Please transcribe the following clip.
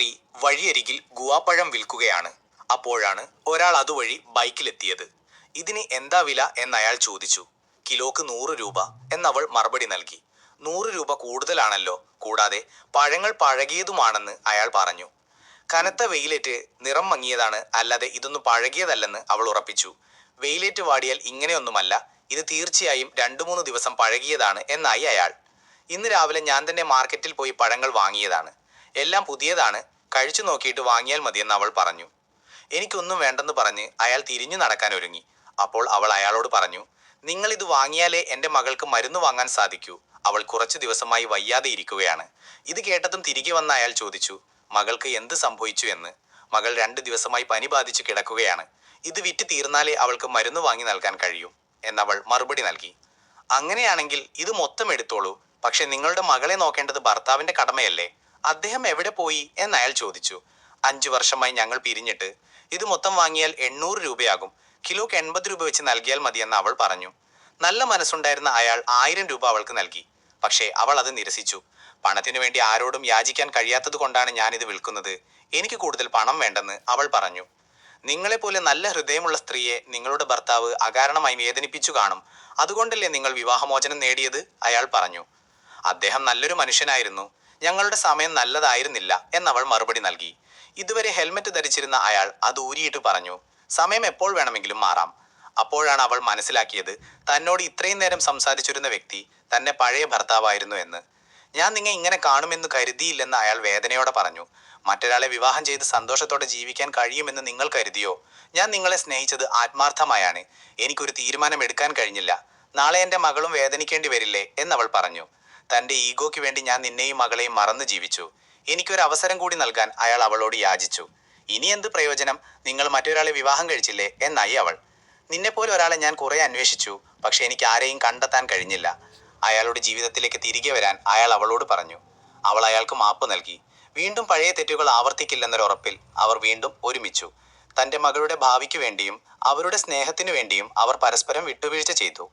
സ്ത്രീ വഴിയരികിൽ ഗുവാപ്പഴം വിൽക്കുകയാണ്. അപ്പോഴാണ് ഒരാൾ അതുവഴി ബൈക്കിലെത്തിയത്. ഇതിന് എന്താ വില എന്നയാൾ ചോദിച്ചു. കിലോക്ക് നൂറ് രൂപ എന്നവൾ മറുപടി നൽകി. നൂറ് രൂപ കൂടുതലാണല്ലോ. കൂടാതെ പഴങ്ങൾ പഴകിയതുമാണെന്ന് അയാൾ പറഞ്ഞു. കനത്ത വെയിലേറ്റ് നിറം മങ്ങിയതാണ്. അല്ലാതെ ഇതൊന്നും പഴകിയതല്ലെന്ന് അവൾ ഉറപ്പിച്ചു. വെയിലേറ്റ് വാടിയാൽ ഇങ്ങനെയൊന്നുമല്ല. ഇത് തീർച്ചയായും രണ്ടു മൂന്ന് ദിവസം പഴകിയതാണ് എന്നായി അയാൾ. ഇന്ന് രാവിലെ ഞാൻ തന്നെ മാർക്കറ്റിൽ പോയി പഴങ്ങൾ വാങ്ങിയതാണ്. എല്ലാം പുതിയതാണ്. കഴിച്ചു നോക്കിയിട്ട് വാങ്ങിയാൽ മതിയെന്ന് അവൾ പറഞ്ഞു. എനിക്കൊന്നും വേണ്ടെന്ന് പറഞ്ഞ് അയാൾ തിരിഞ്ഞു നടക്കാൻ ഒരുങ്ങി. അപ്പോൾ അവൾ അയാളോട് പറഞ്ഞു നിങ്ങൾ ഇത് വാങ്ങിയാലേ എന്റെ മകൾക്ക് മരുന്ന് വാങ്ങാൻ സാധിക്കൂ. അവൾ കുറച്ചു ദിവസമായി വയ്യാതെ ഇരിക്കുകയാണ്. ഇത് കേട്ടതും തിരികെ വന്ന അയാൾ ചോദിച്ചു മകൾക്ക് എന്ത് സംഭവിച്ചു എന്ന്? മകൾ രണ്ട് ദിവസമായി പനി ബാധിച്ച് കിടക്കുകയാണ്. ഇത് വിറ്റ് തീർന്നാലേ അവൾക്ക് മരുന്ന് വാങ്ങി നൽകാൻ കഴിയൂ എന്നവൾ മറുപടി നൽകി. അങ്ങനെയാണെങ്കിൽ ഇത് മൊത്തം എടുത്തോളൂ. പക്ഷെ നിങ്ങളുടെ മകളെ നോക്കേണ്ടത് ഭർത്താവിന്റെ കടമയല്ലേ? അദ്ദേഹം എവിടെ പോയി എന്ന് അയാൾ ചോദിച്ചു. അഞ്ചു വർഷമായി ഞങ്ങൾ പിരിഞ്ഞിട്ട്. ഇത് മൊത്തം വാങ്ങിയാൽ എണ്ണൂറ് രൂപയാകും. കിലോക്ക് എൺപത് രൂപ വെച്ച് നൽകിയാൽ മതിയെന്ന് അവൾ പറഞ്ഞു. നല്ല മനസ്സുണ്ടായിരുന്ന അയാൾ ആയിരം രൂപ അവൾക്ക് നൽകി. പക്ഷേ അവൾ അത് നിരസിച്ചു. പണത്തിനു വേണ്ടി ആരോടും യാചിക്കാൻ കഴിയാത്തത് കൊണ്ടാണ് ഞാനിത് വിൽക്കുന്നത്. എനിക്ക് കൂടുതൽ പണം വേണ്ടെന്ന് അവൾ പറഞ്ഞു. നിങ്ങളെപ്പോലെ നല്ല ഹൃദയമുള്ള സ്ത്രീയെ നിങ്ങളുടെ ഭർത്താവ് അകാരണമായി വേദനിപ്പിച്ചു കാണും. അതുകൊണ്ടല്ലേ നിങ്ങൾ വിവാഹമോചനം നേടിയത്? അയാൾ പറഞ്ഞു. അദ്ദേഹം നല്ലൊരു മനുഷ്യനായിരുന്നു. ഞങ്ങളുടെ സമയം നല്ലതായിരുന്നില്ല എന്നവൾ മറുപടി നൽകി. ഇതുവരെ ഹെൽമെറ്റ് ധരിച്ചിരുന്ന അയാൾ അത് ഊരിയിട്ട് പറഞ്ഞു സമയം എപ്പോൾ വേണമെങ്കിലും മാറാം. അപ്പോഴാണ് അവൾ മനസ്സിലാക്കിയത് തന്നോട് ഇത്രയും നേരം സംസാരിച്ചിരുന്ന വ്യക്തി തന്നെ പഴയ ഭർത്താവായിരുന്നു എന്ന്. ഞാൻ നിങ്ങെ ഇങ്ങനെ കാണുമെന്ന് കരുതിയില്ലെന്ന് അയാൾ വേദനയോടെ പറഞ്ഞു. മറ്റൊരാളെ വിവാഹം ചെയ്ത് സന്തോഷത്തോടെ ജീവിക്കാൻ കഴിയുമെന്ന് നിങ്ങൾ കരുതിയോ? ഞാൻ നിങ്ങളെ സ്നേഹിച്ചത് ആത്മാർത്ഥമായാണ്. എനിക്കൊരു തീരുമാനം എടുക്കാൻ കഴിഞ്ഞില്ല. നാളെ എന്റെ മകളും വേദനിക്കേണ്ടി വരില്ലേ? എന്നവൾ പറഞ്ഞു. തന്റെ ഈഗോയ്ക്ക് വേണ്ടി ഞാൻ നിന്നെയും മകളെയും മറന്നു ജീവിച്ചു. എനിക്കൊരു അവസരം കൂടി നൽകാൻ അയാൾ അവളോട് യാചിച്ചു. ഇനി എന്ത് പ്രയോജനം? നിങ്ങൾ മറ്റൊരാളെ വിവാഹം കഴിച്ചില്ലേ? എന്നായി അവൾ. നിന്നെപ്പോലെ ഒരാളെ ഞാൻ കുറെ അന്വേഷിച്ചു പക്ഷെ എനിക്ക് ആരെയും കണ്ടെത്താൻ കഴിഞ്ഞില്ല. അയാളുടെ ജീവിതത്തിലേക്ക് തിരികെ വരാൻ അയാൾ അവളോട് പറഞ്ഞു. അവൾ അയാൾക്ക് മാപ്പ് നൽകി. വീണ്ടും പഴയ തെറ്റുകൾ ആവർത്തിക്കില്ലെന്നൊരു ഉറപ്പിൽ അവർ വീണ്ടും ഒരുമിച്ചു. തന്റെ മകളുടെ ഭാവിക്ക് വേണ്ടിയും അവരുടെ സ്നേഹത്തിനു വേണ്ടിയും അവർ പരസ്പരം വിട്ടുവീഴ്ച ചെയ്തു.